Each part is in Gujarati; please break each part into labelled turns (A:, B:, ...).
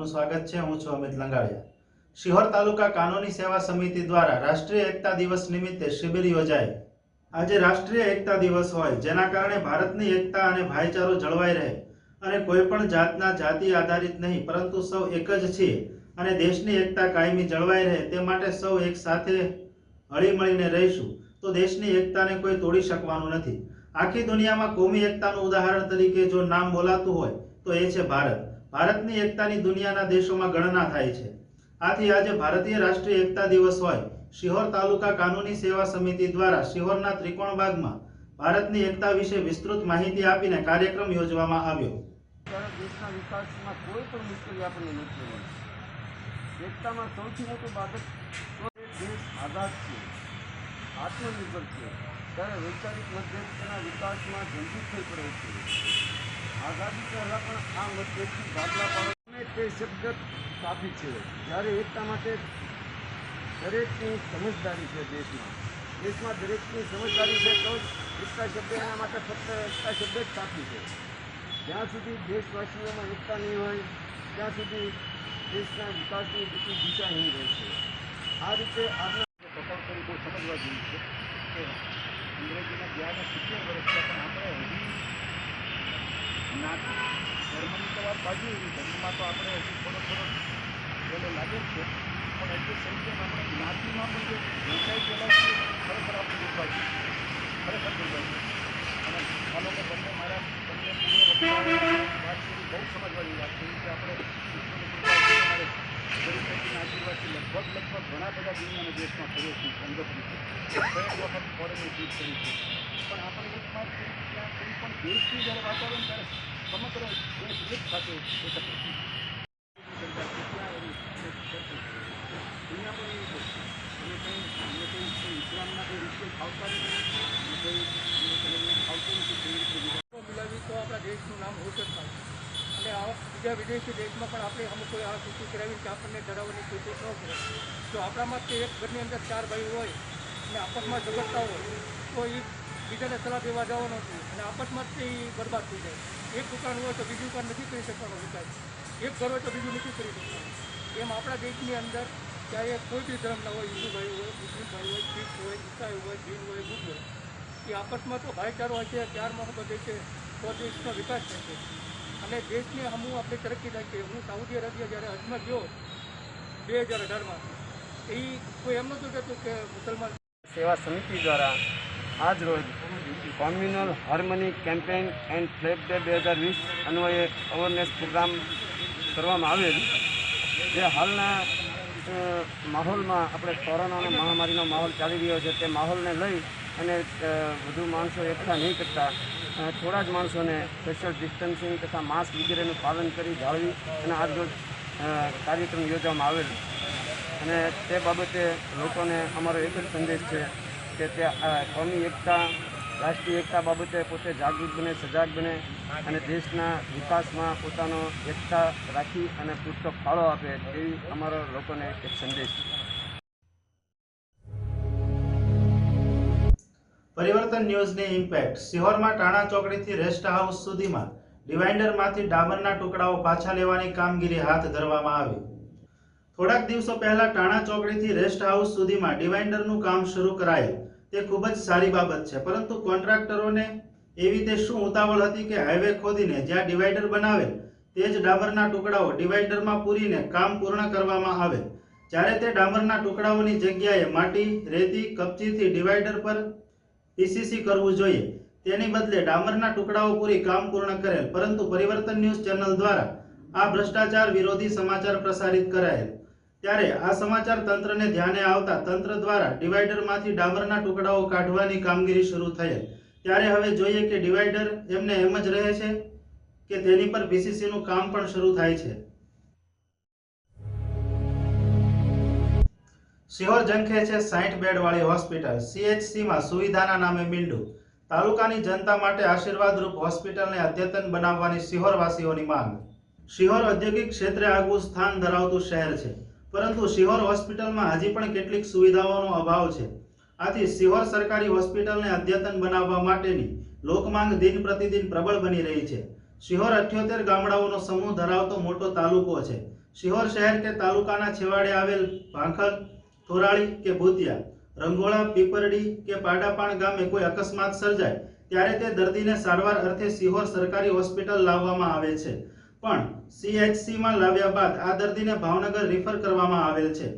A: આપનું સ્વાગત છે. હું છું અમિત લંગાડિયા. શિહોર તાલુકા કાનૂની સેવા સમિતિ દ્વારા રાષ્ટ્રીય એકતા દિવસ નિમિત્તે શિબિર યોજાઈ. આજે રાષ્ટ્રીય એકતા દિવસ હોય, જેના કારણે ભારતની એકતા અને ભાઈચારો જળવાઈ રહે. અને કોઈ પણ જાતના જાતિ આધારિત નહીં, પરંતુ સૌ એક જ છીએ અને દેશની એકતા કાયમી જળવાઈ રહે તે માટે સૌ એક સાથે હળીમળીને રહીશું. તો દેશની એકતાને કોઈ તોડી શકવાનું નથી. આખી દુનિયામાં કોમી એકતાનું ઉદાહરણ તરીકે જો નામ બોલાતું હોય, તો એ છે ભારત. ભારતની એકતાની દુનિયાના દેશોમાં ગણના થાય છે. આથી આજે ભારતીય રાષ્ટ્રીય એકતા દિવસ હોય, શિહોર તાલુકા કાનૂની સેવા સમિતિ દ્વારા શિહોરના ત્રિકોણબાગમાં ભારતની એકતા વિશે વિસ્તૃત માહિતી આપીને કાર્યક્રમ યોજવામાં આવ્યો.
B: દેશના વિકાસમાં કોઈ પણ મુશ્કેલી આપણને નથી એકતામાં સૌથી મોટું બાબત દેશ આઝાદ છે, આત્મનિર્ભર છે. ત્યારે વૈચારિક મતભેદના વિકાસમાં જલ્દી થઈ પડે છે. આઝાદી પહેલાં પણ આ મતભેદથી ભાગલા પાડવાને તે શબ્દ કાફી છે. જ્યારે એકતા માટે દરેકની સમજદારી છે દેશમાં. દેશમાં દરેકની સમજદારી છે તો એકતા શબ્દ એના માટે ફક્ત એકતા શબ્દ જ કાફી છે. જ્યાં સુધી દેશવાસીઓમાં એકતા નહીં હોય, ત્યાં સુધી દેશના વિકાસની ગતિ દિશાહીન રહેશે આ રીતે આજના કપાળ કરી બહુ સમજવા જેવું છે કે અંગ્રેજીના જ્યારે સિત્તેર વર્ષ પણ આપણે હજી જ્ઞાતિ ધર્મની તો વાત બાજુ ધર્મમાં તો આપણે હજી થોડો થોડો પેલો લાગે છે પણ એટલે ટાઈમ આપણે જ્ઞાતિમાં પણ જે વહેંચાઈ ગયેલા છે ખરેખર આપણે દુર્ભાગ્ય ખરેખર દુર્ભાગ્ય અને આ લોકો બંને મારા બંને વાત કરી બહુ સમજવાની વાત છે કે આપણે આશીર્વાદથી લગભગ લગભગ ઘણા બધા દુનિયાના દેશમાં ફર્યો છું. દરેક વખત ફોરેનની છે પણ આપણે એક વાત છે જ્યારે વાતાવરણ ત્યારે સમગ્ર દેશ એક સાથે એકત્રિત થાય. ત્યાં એની દુનિયા પણ એવી છે અને કંઈ અમને કંઈ કોઈ ઇસ્લામના કોઈ રિચ્યુઅલ ફાવતા નથી અને કોઈ અમને કંઈ ફાવતું નથી કેવી રીતે બીજા
C: મિલાવી તો આપણા દેશનું નામ રોશન થાય અને આવા બીજા વિદેશી દેશમાં પણ આપણે અમુક આ કૃષિ કરાવી કે આપણને ડરાવવાની કોશિશ ન કરે. જો આપણામાં તે એક ઘરની અંદર ચાર ભાઈ હોય અને આપસમાં ઝઘડતા હોય, તો એ બીજાને સલાહ દેવા જવાનો નથી અને આપસમાં જ તે બરબાદ થઈ જાય. એક દુકાન હોય તો બીજું દુકાન નથી કરી શકવાનો વિકાસ એક ઘર હોય તો બીજું નથી કરી શકવાનું. એમ આપણા દેશની અંદર ચાહે કોઈ બી ધર્મના હોય, હિન્દુ ભાઈ હોય, મુસ્લિમ ભાઈ હોય, શીખ હોય, ઈસાઈ હોય, જૈન હોય, બુદ્ધ હોય, એ આપસમાં તો ભાઈચારો હશે, ત્યાર મોહબ્બત હશે તો દેશનો વિકાસ થશે. અને દેશને હમું આપણે તરક્કી થાય છે. હું સાઉદી અરેબિયા જ્યારે હજમાં ગયો, બે હજાર અઢારમાં એ કોઈ એમ નહોતું કહેતું કે મુસલમાન
B: સેવા સમિતિ દ્વારા આજ રોજ communal harmony campaign and flag day બે હજાર વીસ અન્વયે અવેરનેસ પ્રોગ્રામ કરવામાં આવેલ, જે હાલના માહોલમાં આપણે કોરોનાનો મહામારીનો માહોલ ચાલી રહ્યો છે. તે માહોલને લઈ અને વધુ માણસો એકઠા નહીં કરતા થોડા જ માણસોને સોશિયલ ડિસ્ટન્સિંગ તથા માસ્ક વગેરેનું પાલન કરી જાળવી અને આજ રોજ કાર્યક્રમ યોજવામાં આવેલ. અને તે બાબતે લોકોને અમારો એક જ સંદેશ છે કે તે કોમી એકતા, રાષ્ટ્રીય એકતા બાબતે પોતે જાગૃત બને, સજાગ બને અને દેશના વિકાસમાં પોતાનો એકતા રાખી અને પૂરતો ફાળો આપે તેવી અમારો લોકોને એક સંદેશ છે.
A: પરિવર્તન ન્યૂઝની ઇમ્પેક્ટ શિહોરમાં ટાણા ચોકડીથી રેસ્ટ હાઉસ સુધીમાં ડિવાઇન્ડરમાંથી ડામરના ટુકડાઓ પાછા લેવાની કામગીરી હાથ ધરવામાં આવી. થોડાક દિવસો પહેલા ટાણા ચોકડીથી રેસ્ટ હાઉસ સુધીમાં ડિવાઇન્ડરનું કામ શરૂ કરાયું. તે ખૂબ જ સારી બાબત છે, પરંતુ કોન્ટ્રાક્ટરોને એવી તે શું ઉતાવળ હતી કે હાઈવે ખોદીને જ્યાં ડિવાઇડર બનાવે, તે જ ડામરના ટુકડાઓ ડિવાઇડરમાં પૂરીને કામ પૂર્ણ કરવામાં આવે. જ્યારે તે ડામરના ટુકડાઓની જગ્યાએ માટી, રેતી, કપચીથી ડિવાઇડર પર પીસીસી કરવું જોઈએ. તેની બદલે ડામરના ટુકડાઓ પૂરી કામ પૂર્ણ કરેલ, પરંતુ પરિવર્તન ન્યૂઝ ચેનલ દ્વારા આ ભ્રષ્ટાચાર વિરોધી સમાચાર પ્રસારિત કરાયેલ. ત્યારે આ સમાચાર તંત્રને ધ્યાને આવતા તંત્ર દ્વારા ડિવાઇડરમાંથી ડામરના ટુકડાઓ કાઢવાની કામગીરી શરૂ થયેલ. ત્યારે હવે જોઈએ કે ડિવાઇડર એમને એમ જ રહે છે કે તેની પર બીસીસીનું કામ પણ શરૂ થાય છે. સિહોર જંખે છે સાઠ બેડવાળી હોસ્પિટલ. સીએચસીમાં સુવિધાના નામે મીંડું. તાલુકાની જનતા માટે આશીર્વાદરૂપ હોસ્પિટલને અદ્યતન બનાવવાની સિહોરવાસીઓની માંગ. શિહોર ઔદ્યોગિક ક્ષેત્રે આગવું સ્થાન ધરાવતું શહેર છે. પરંતુ શિહોર હોસ્પિટલમાં હજી પણ કેટલીક સુવિધાઓનો અભાવ છે. આથી શિહોર સરકારી હોસ્પિટલને અદ્યતન બનાવવા માટેની લોકમાંગ દિન પ્રતિદિન પ્રબળ બની રહી છે. શિહોર અઠ્યોતેર ગામડાઓનો સમૂહ ધરાવતો મોટો તાલુકો છે. શિહોર શહેર કે તાલુકાના છેવાડે આવેલ ભાંખલ થોરાળી કે ભૂતિયા, રંગોળા, પીપરડી કે પાડાપાણ ગામે કોઈ અકસ્માત સર્જાય, ત્યારે તે દર્દીને સારવાર અર્થે સિહોર સરકારી હોસ્પિટલ લાવવામાં આવે છે. પણ સીએચસીમાં લાવ્યા બાદ આ દર્દીને ભાવનગર રિફર કરવામાં આવેલ છે.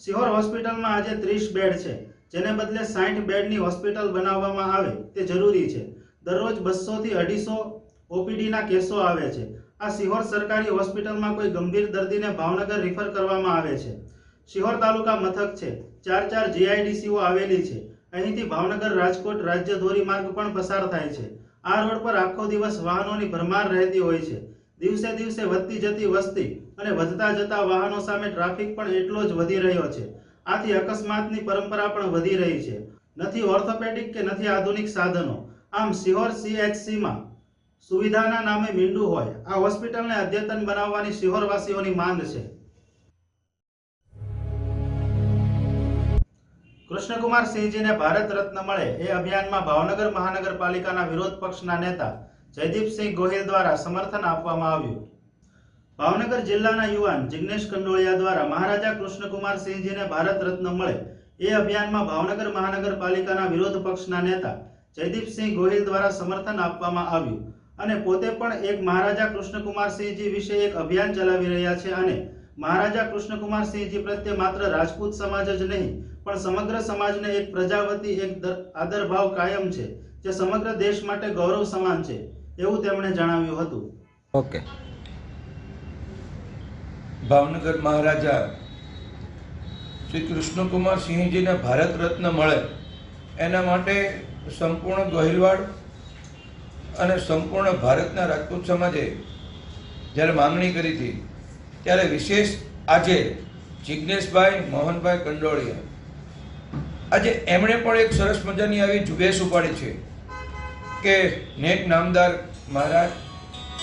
A: સિહોર હોસ્પિટલમાં આજે ત્રીસ બેડ છે. જેને બદલે સાઠ બેડની હોસ્પિટલ બનાવવામાં આવે તે જરૂરી છે. દરરોજ બસોથી અઢીસો ઓપીડીના કેસો આવે છે. આ સિહોર સરકારી હોસ્પિટલમાં કોઈ ગંભીર દર્દીને ભાવનગર રિફર કરવામાં આવે છે. શિહોર તાલુકા મથક છે. ચાર ચાર જીઆઈડીસીઓ આવેલી છે. અહીંથી ભાવનગર રાજકોટ રાજ્ય ધોરીમાર્ગ પણ પસાર થાય છે. આ રોડ પર આખો દિવસ વાહનોની ભરમાર રહેતી હોય છે. દિવસે દિવસે વધતી જતી વસ્તી અને વધતા જતા વાહનો સામે ટ્રાફિક પણ એટલો જ વધી રહ્યો છે. આથી અકસ્માતની પરંપરા પણ વધી રહી છે. નથી ઓર્થોપેડિક કે નથી આધુનિક સાધનો. આમ સિહોર સીએચસીમાં સુવિધાના નામે મીંડું હોય, આ હોસ્પિટલને અદ્યતન બનાવવાની સિહોરવાસીઓની માંગ છે. કૃષ્ણકુમાર સિંહજીને ભારત રત્ન મળે એ અભિયાનમાં ભાવનગર મહાનગરપાલિકાના વિરોધ પક્ષના નેતા જયદીપસિંહ ગોહિલ દ્વારા સમર્થન આપવામાં આવ્યું. ભાવનગર જિલ્લાના યુવાન જિગ્નેશ કંડોળિયા દ્વારા મહારાજા કૃષ્ણકુમાર સિંહજીને ભારત રત્ન મળે એ અભિયાનમાં ભાવનગર મહાનગરપાલિકાના વિરોધ પક્ષના નેતા જયદીપસિંહ ગોહિલ દ્વારા સમર્થન આપવામાં આવ્યું. અને પોતે પણ એક મહારાજા કૃષ્ણકુમાર સિંહજી વિશે એક અભિયાન ચલાવી રહ્યા છે અને મહારાજા કૃષ્ણકુમાર સિંહજી પ્રત્યે માત્ર રાજપૂત સમાજ જ નહીં, પણ સમગ્ર સમાજને એક પ્રજાવતી, એક દર- આદરભાવ કાયમ છે, જે સમગ્ર દેશ માટે ગૌરવ સમાન છે, એવું તેમણે જણાવ્યું હતું.
D: ઓકે. ભાવનગર મહારાજા શ્રી કૃષ્ણકુમાર સિંહજીને ભારત રત્ન મળે, એના માટે સંપૂર્ણ ગોહિલવાડ અને સંપૂર્ણ ભારતના રાજપૂત સમાજે જ્યારે માંગણી કરી હતી ત્યારે વિશેષ આજે જિજ્ઞેશભાઈ મોહનભાઈ કંડોળિયા. આજે એમણે પણ એક સરસ મજાની આવી ઝુંબેશ ઉપાડી છે કે નેક નામદાર મહારાજ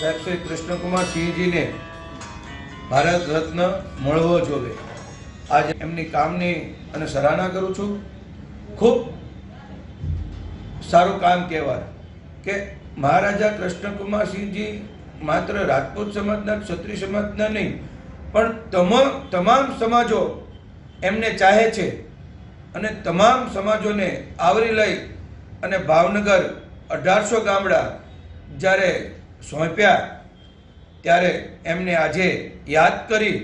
D: સાહેબ શ્રી કૃષ્ણકુમાર સિંહજીને ભારત રત્ન મળવો જોવે. આજે એમની કામની અને સરાહના કરું છું. ખૂબ સારું કામ કહેવાય કે મહારાજા કૃષ્ણકુમાર સિંહજી માત્ર રાજપૂત સમાજના ક્ષત્રિય સમાજના નહીં, પણ તમામ તમામ સમાજો એમને ચાહે છે અને તમામ સમાજોને આવરી લઈ અને ભાવનગર અઢારસો ગામડા જ્યારે સોંપ્યા ત્યારે એમને આજે યાદ કરી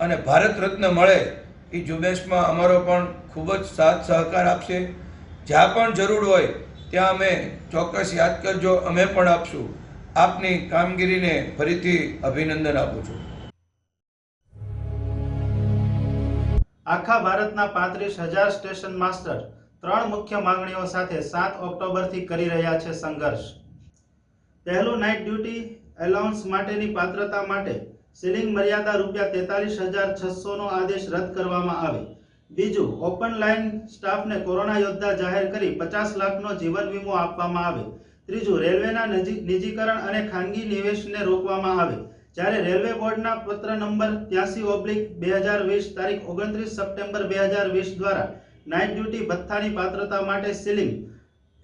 D: અને ભારત રત્ન મળે એ ઝુંબેશમાં અમારો પણ ખૂબ જ સાથ સહકાર આપશે. જ્યાં પણ જરૂર હોય ત્યાં અમે ચોક્કસ યાદ કરજો, અમે પણ આપશું. આપની કામગીરીને ફરીથી અભિનંદન આપું છું.
A: આખા ભારતના પાંત્રીસ હજાર સ્ટેશન માસ્ટર ત્રણ મુખ્ય માંગણીઓ સાથે સાત ઓક્ટોબરથી કરી રહ્યા છે સંઘર્ષ. પહેલું નાઇટ ડ્યુટી એલાઉન્સ માટેની પાત્રતા માટે સીલિંગ મર્યાદા રૂપિયા તેતાલીસ હજાર છસો નો આદેશ રદ કરવામાં આવે. બીજું ઓપન લાઇન સ્ટાફને કોરોના યોદ્ધા જાહેર કરી પચાસ લાખનો જીવન વીમો આપવામાં આવે. ત્રીજું, રેલવેના નજી- નિજીકરણ અને ખાનગી નિવેશને રોકવામાં આવે. જ્યારે રેલવે બોર્ડના પત્ર નંબર ત્યાસી ઓબ્લિક બે હજાર વીસ તારીખ ઓગણત્રીસ સપ્ટેમ્બર બે હજાર વીસ દ્વારા નાઇટ ડ્યુટી ભથ્થાની પાત્રતા માટે સીલિંગ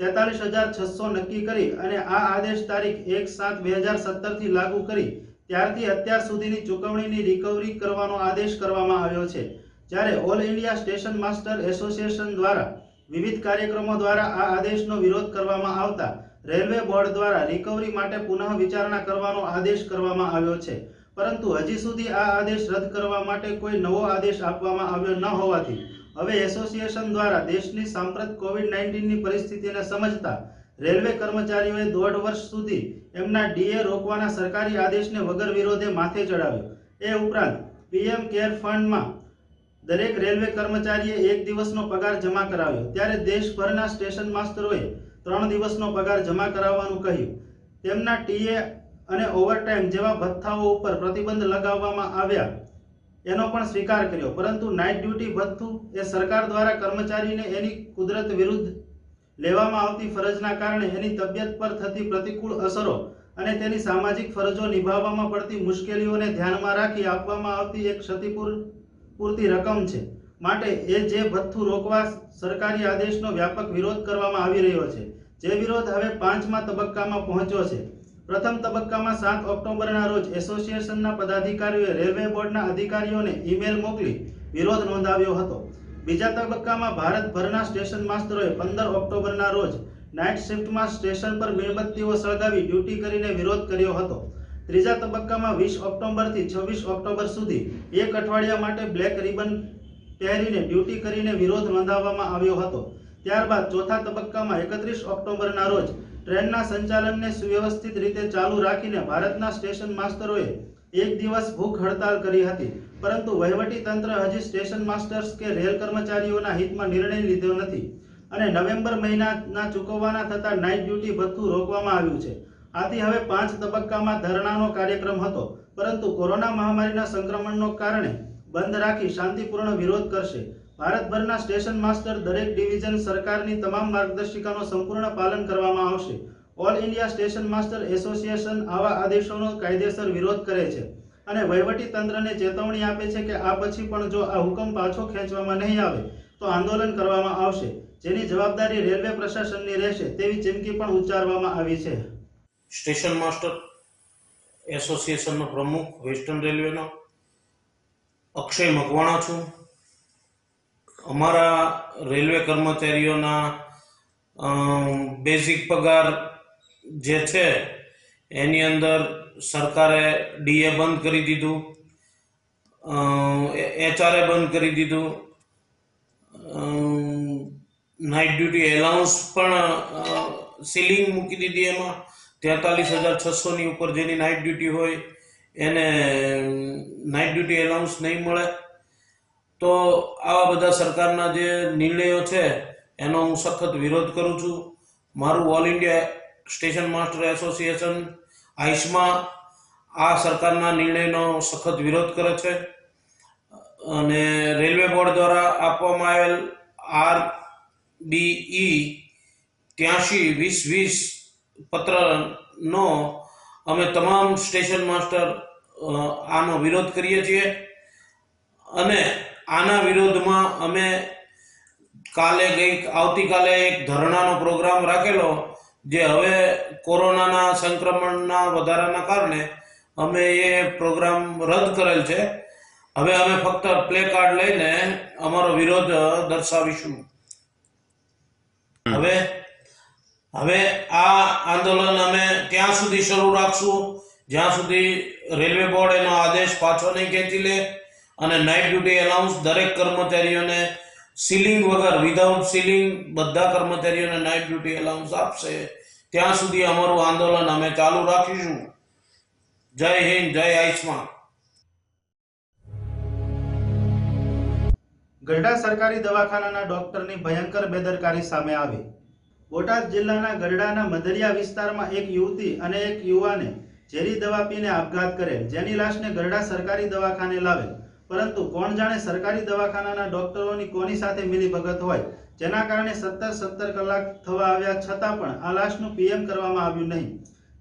A: તેતાલીસ હજાર છસો નક્કી કરી અને આ આદેશ તારીખ એક સાત બે હજાર સત્તરથી લાગુ કરી ત્યારથી અત્યાર સુધીની ચૂકવણીની રિકવરી કરવાનો આદેશ કરવામાં આવ્યો છે. જ્યારે all India station master association દ્વારા વિવિધ કાર્યક્રમો દ્વારા આ આદેશનો વિરોધ કરવામાં આવતા રેલવે બોર્ડ દ્વારા રિકવરી માટે પુનઃ વિચારણા કરવાનો આદેશ કરવામાં આવ્યો છે. પરંતુ હજી સુધી આ આદેશ રદ કરવા માટે કોઈ નવો આદેશ આપવામાં આવ્યો ન હોવાથી, હવે એસોસિએશન દ્વારા દેશની સાંપ્રત કોવિડ નાઇન્ટીનની પરિસ્થિતિને સમજતા રેલવે કર્મચારીઓએ દોઢ વર્ષ સુધી એમના ડીએ રોકવાના સરકારી આદેશને વગર વિરોધે માથે ચડાવ્યો. એ ઉપરાંત, પીએમ કેર ફંડમાં દરેક રેલવે કર્મચારીએ એક દિવસનો પગાર જમા કરાવ્યો. ત્યારે દેશભરના સ્ટેશન માસ્ટરોએ ત્રણ દિવસનો પગાર જમા કરાવવાનું કહ્યું. તેમના ટીએ અને ઓવરટાઈમ જેવા ભથ્થાઓ ઉપર પ્રતિબંધ લગાવવામાં આવ્યા. એનો પણ સ્વીકાર કર્યો, પરંતુ નાઇટ ડ્યુટી ભથ્થું એ સરકાર દ્વારા કર્મચારીને એની કુદરત વિરુદ્ધ લેવામાં આવતી ફરજના કારણે એની તબિયત પર થતી પ્રતિકૂળ અસરો અને તેની સામાજિક ફરજો નિભાવવામાં પડતી મુશ્કેલીઓને ધ્યાનમાં રાખી આપવામાં આવતી એક ક્ષતિપૂર પૂરતી રકમ છે. માટે એ જે ભથ્થું રોકવા સરકારી આદેશનો વ્યાપક વિરોધ કરવામાં આવી રહ્યો છે, જે વિરોધ હવે પાંચમા તબક્કામાં પહોંચ્યો છે. પ્રથમ તબક્કામાં સાત ઓક્ટોબરના રોજ એસોસિએશનના પદાધિકારીઓએ રેલવે બોર્ડના અધિકારીઓને ઈમેલ મોકલી વિરોધ નોંધાવ્યો હતો. બીજા તબક્કામાં ભારતભરના સ્ટેશન માસ્તરોએ પંદર ઓક્ટોબરના રોજ નાઇટ શિફ્ટમાં સ્ટેશન પર મીણબત્તીઓ સળગાવી ડ્યુટી કરીને વિરોધ કર્યો હતો. ત્રીજા તબક્કામાં વીસ ઓક્ટોબરથી છવ્વીસ ઓક્ટોબર સુધી એક અઠવાડિયા માટે બ્લેક રિબન પહેરીને ડ્યુટી કરીને વિરોધ નોંધાવવામાં આવ્યો હતો. ત્યારબાદ ચોથા તબક્કામાં એકત્રીસ ઓક્ટોબરના રોજ ટ્રેનના સંચાલનને સુવ્યવસ્થિત રીતે ચાલુ રાખીને ભારતના સ્ટેશન માસ્ટરોએ એક દિવસ ભૂખ હડતાલ કરી હતી. પરંતુ વહીવટી તંત્ર હજી સ્ટેશન માસ્ટર્સ કે રેલ કર્મચારીઓના હિતમાં નિર્ણય લીધો નથી અને નવેમ્બર મહિનાના ચૂકવવાના થતા નાઇટ ડ્યુટી ભથ્થું રોકવામાં આવ્યું છે. આથી હવે પાંચ તબક્કામાં ધરણાનો કાર્યક્રમ હતો. પરંતુ કોરોના મહામારીના સંક્રમણનો કારણે બંધ રાખી શાંતિપૂર્ણ વિરોધ કરશે. ભારતભરના સ્ટેશન માસ્ટર દરેક ડિવિઝન સરકારની તમામ માર્ગદર્શિકાનો સંપૂર્ણ પાલન કરવામાં આવશે. All India station master association આવા આદેશોનો કાયદેસર વિરોધ કરે છે અને વહીવટી તંત્રને ચેતવણી આપે છે કે આ પછી પણ જો આ હુકમ પાછો ખેંચવામાં નહીં આવે, તો આંદોલન કરવામાં આવશે, જેની જવાબદારી રેલવે પ્રશાસનની રહેશે તેવી ચીમકી પણ ઉચ્ચારવામાં આવી છે.
E: સ્ટેશન માસ્ટર એસોસિએશનનો પ્રમુખ વેસ્ટર્ન રેલવેનો અક્ષય મકવાણા છું. અમારા રેલવે કર્મચારીઓના બેઝિક પગાર જે છે, એની અંદર સરકારે ડીએ બંધ કરી દીધું. એચઆરએ બંધ કરી દીધું. નાઇટ ડ્યુટી એલાઉન્સ પણ સીલિંગ મૂકી દીધી એમાં. તેતાલીસ હજાર છસોની ઉપર જેની નાઇટ ડ્યુટી હોય, એને ડ્યુટી એલાઉન્સ નહીં મળે, તો આવા બધા સરકારના જે નિર્ણયો છે, એનો હું સખત વિરોધ કરું છું. મારું all India station master association આઈસમાં આ સરકારના નિર્ણયનો સખત વિરોધ કરે છે. અને રેલવે બોર્ડ દ્વારા આપવામાં આવેલ આર ડીઈ ત્યાંશી વીસ વીસ પત્રનો અમે તમામ સ્ટેશન માસ્ટર આનો વિરોધ કરીએ છીએ. અને આના વિરોધમાં અમે કાલે ગઈ આવતીકાલે એક ધરણાનો પ્રોગ્રામ રાખેલો, જે હવે કોરોનાના સંક્રમણના વધારાના કારણે અમે એ પ્રોગ્રામ રદ કરેલ છે. હવે અમે ફક્ત પ્લે કાર્ડ લઈને અમારો વિરોધ દર્શાવીશું. હવે હવે આ આંદોલન અમે ત્યાં સુધી શરૂ રાખશું? જ્યાં સુધી રેલવે બોર્ડ એનો આદેશ પાછો નહીં ખેંચી લે અને નાઇટ ડ્યુટી એલાઉન્સ દરેક કર્મચારીઓને સીલિંગ વગર વિધાઉટ સીલિંગ બધા કર્મચારીઓને નાઇટ ડ્યુટી એલાઉન્સ આપશે. ત્યાં સુધી અમારું આંદોલન અમે ચાલુ રાખીશું. જય હિન્દ, જય આયુષ્માન.
A: ગરડા સરકારી દવાખાનાના ડોક્ટરની ભયંકર બેદરકારી સામે આવી. બોટાદ જિલ્લાના ગરડાના મધરિયા વિસ્તારમાં એક યુવતી અને એક યુવાને ઝેરી દવા પીને આપઘાત કરેલ જેની લાશને ગરડા સરકારી દવાખાને લાવેલ પરંતુ કોણ જાણે સરકારી દવાખાનાના ડોક્ટરોની કોની સાથે મિલીભગત હોય? જેના કારણે સત્તર સત્તર કલાક થવા આવ્યા છતાં પણ આ લાશનું પીએમ કરવામાં આવ્યું નહીં.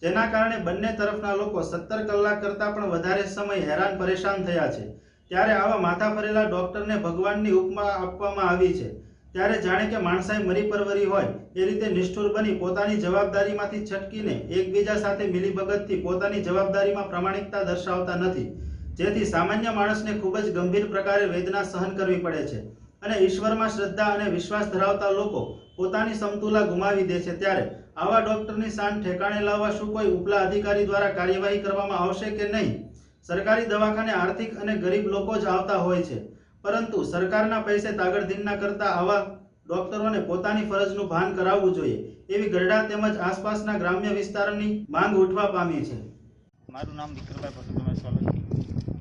A: જેના કારણે બંને તરફના લોકો સત્તર કલાક કરતાં પણ વધારે સમય હેરાન પરેશાન થયા છે. ત્યારે આવા માથા ફરેલા ડોક્ટરને ભગવાનની ઉપમા આપવામાં આવી છે. ત્યારે જાણે કે માણસાઈ મરી પરવરી હોય, એ રીતે નિષ્ઠુર બની પોતાની જવાબદારીમાંથી છટકીને એકબીજા સાથે મિલીભગતથી પોતાની જવાબદારીમાં પ્રામાણિકતા દર્શાવતા નથી. જેથી સામાન્ય માણસને ખૂબ જ ગંભીર પ્રકારે વેદના સહન કરવી પડે છે અને ઈશ્વરમાં શ્રદ્ધા અને વિશ્વાસ ધરાવતા લોકો પોતાની સમતુલા ગુમાવી દે છે ત્યારે આવા ડોક્ટરની શાન ઠેકાણે લાવવા શું કોઈ ઉપલા અધિકારી દ્વારા કાર્યવાહી કરવામાં આવશે કે નહીં? સરકારી દવાખાને આર્થિક અને ગરીબ લોકો જ આવતા હોય છે. પરંતુ સરકારના પૈસે તાગડધીનના કરતા આવા ડોક્ટરોને પોતાની ફરજનું ભાન કરાવવું જોઈએ એવી ગરડા તેમજ આસપાસના ગ્રામ્ય વિસ્તારની માંગ ઉઠવા પામી છે.
F: મારું નામ વિક્રમભાઈ પરસોત્તમભાઈ સોલંકી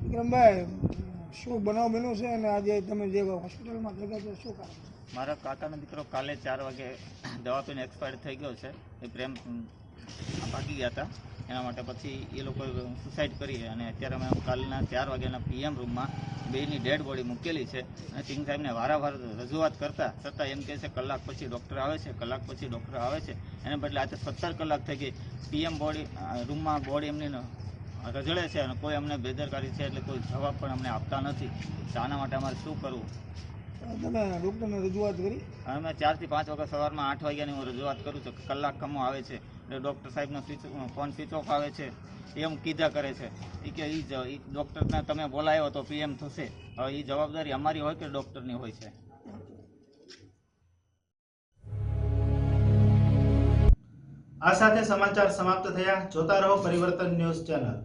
G: વિક્રમભાઈ શું બનાવ બન્યો છે અને આજે તમે જે હોસ્પિટલમાં ભેગા છો શું કારણ?
F: મારા કાકાનો દીકરો કાલે ચાર વાગે દવા પીને એક્સપાયર થઈ ગયો છે. એ પ્રેમ ભાગી ગયા હતા. એના માટે પછી એ લોકો સુસાઇડ કરી અને અત્યારે અમે કાલના ચાર વાગ્યાના પીએમ રૂમમાં બેની ડેડ બોડી મૂકેલી છે. અને સિંગ સાહેબને વારંવાર રજૂઆત કરતા છતાં એમ કહે છે, કલાક પછી ડૉક્ટર આવે છે, કલાક પછી ડૉક્ટર આવે છે. એને બદલે આજે સત્તર કલાક થઈ ગઈ. પીએમ બોડી રૂમમાં બોડી એમની રજળે છે અને કોઈ અમને બેદરકારી છે એટલે કોઈ જવાબ પણ અમને આપતા નથી. તો આના માટે અમારે શું કરવું?
G: તમે ડૉક્ટરને રજૂઆત કરી?
F: અમે ચારથી પાંચ વખત સવારમાં આઠ વાગ્યાની હું રજૂઆત કરું છું કે કલાક કમો આવે છે એટલે ડૉક્ટર સાહેબનો સ્વિચ ફોન સ્વિચ ઓફ આવે છે. એમ કીધા કરે છે. એ કે એ ડૉક્ટરને તમે બોલાયો તો પીએમ થશે. હવે એ જવાબદારી અમારી હોય કે ડૉક્ટરની હોય છે?
A: આ સાથે સમાચાર સમાપ્ત થયા. જોતા રહો પરિવર્તન ન્યૂઝ ચેનલ.